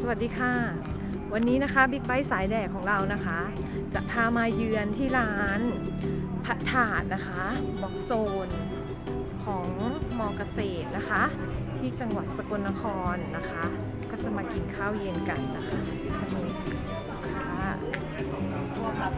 สวัสดีค่ะ วันนี้นะคะบิ๊กไบค์สายแดกของเรานะคะ จะพามาเยือนที่ร้านพัดถาดนะคะบ็อกโซน ของมอเกษตรนะคะ ที่จังหวัดสกลนครนะคะ ก็จะมากินข้าวเย็นกันนะคะนี่ค่ะมาหา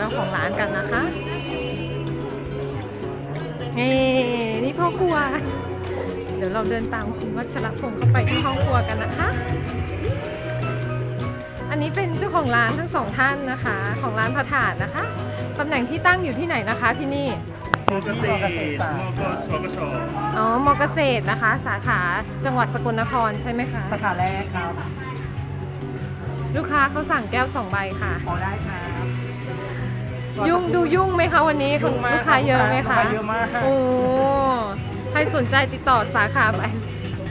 เจ้าของร้านกันนะคะนี่นี่พ่อครัว เดี๋ยวเราเดินตามคุณวัชรพงศ์เข้าไปที่ห้องครัวกันนะคะ อันนี้เป็นเจ้าของร้านทั้งสองท่านนะคะ ของร้านพระถาดนะคะตำแหน่งที่ตั้งอยู่ที่ไหนนะคะที่นี่มอเกษตรมกชกชอ๋อมอเกษตรนะคะ สาขาจังหวัดสกลนครใช่ไหมคะสาขาแรกครับลูกค้าเขาสั่งแก้วสองใบค่ะพอได้ครับ ยุ่งดูยุ่งไหมคะวันนี้ยุ่งมากลูกค้าเยอะไหมลูกคะค้าเยอะมากโอ้ใครสนใจติดต่อสาขาไป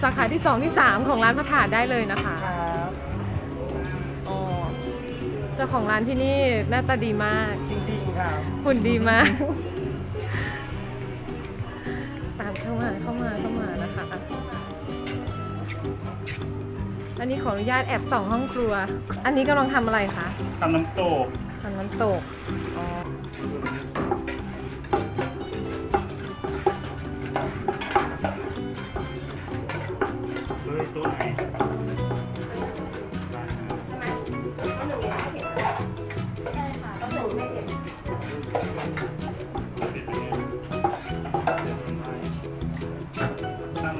สาขาที่สองที่สามของร้านพระถาดได้เลยนะคะครับอ๋อเจ้าของร้านที่นี่หน้าตาดีมากจริงๆครับหุ่นดีมาก ตามเข้ามาเข้ามาเข้ามานะคะ อันนี้ขออนุญาตแอบส่องห้องครัว อันนี้กำลังทำอะไรคะทำน้ำตก ทำน้ำตก อ๋อเฮ้ยตัวไหน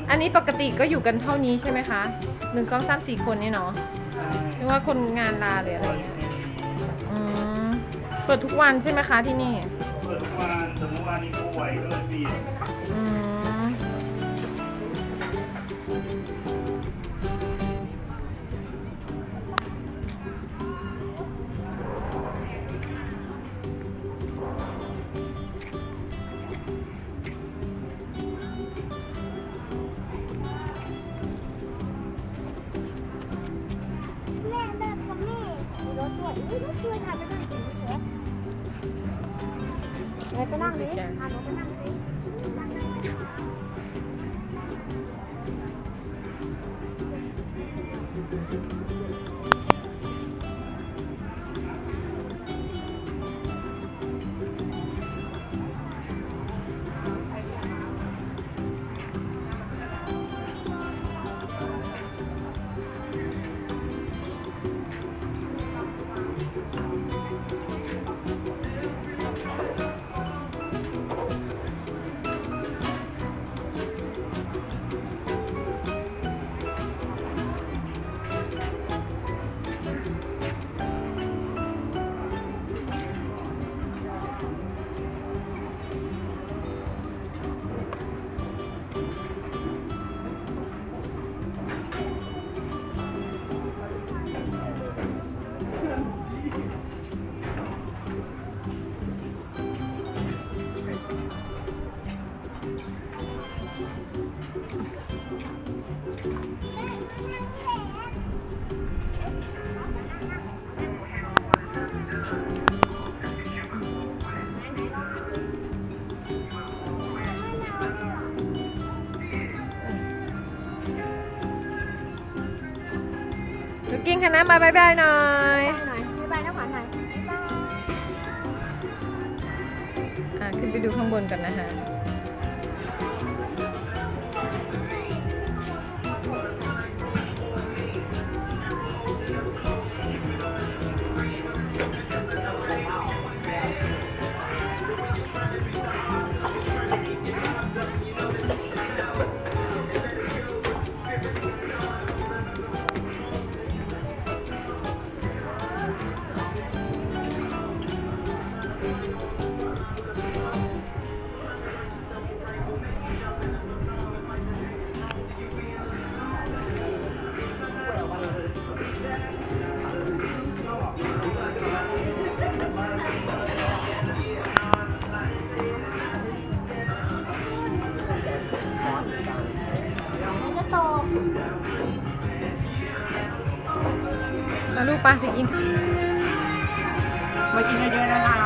อันนี้ปกติก็อยู่กันเท่านี้ใช่ไหมคะหนึ่งกล้องสามสี่คนนี่เนาะหรือว่าคนงานลาเลยออะไรเงี้ย เปิดทุกวันใช่ไหมคะที่นี่ เปิดทุกวันแต่เมื่อวานนี้ป่วยก็เลยปิดอืม ไปนั่งดิอะหนูไปนั่ง ลูกกิ้งคณะมาบายบายหน่อยหน่อยบ๊ายบายนะขวัญหน่อยบ๊ายบาย อะ ขึ้นไปดูข้างบนกันนะคะ ลูกปลาไปกิน มากินเยอะๆนะคะ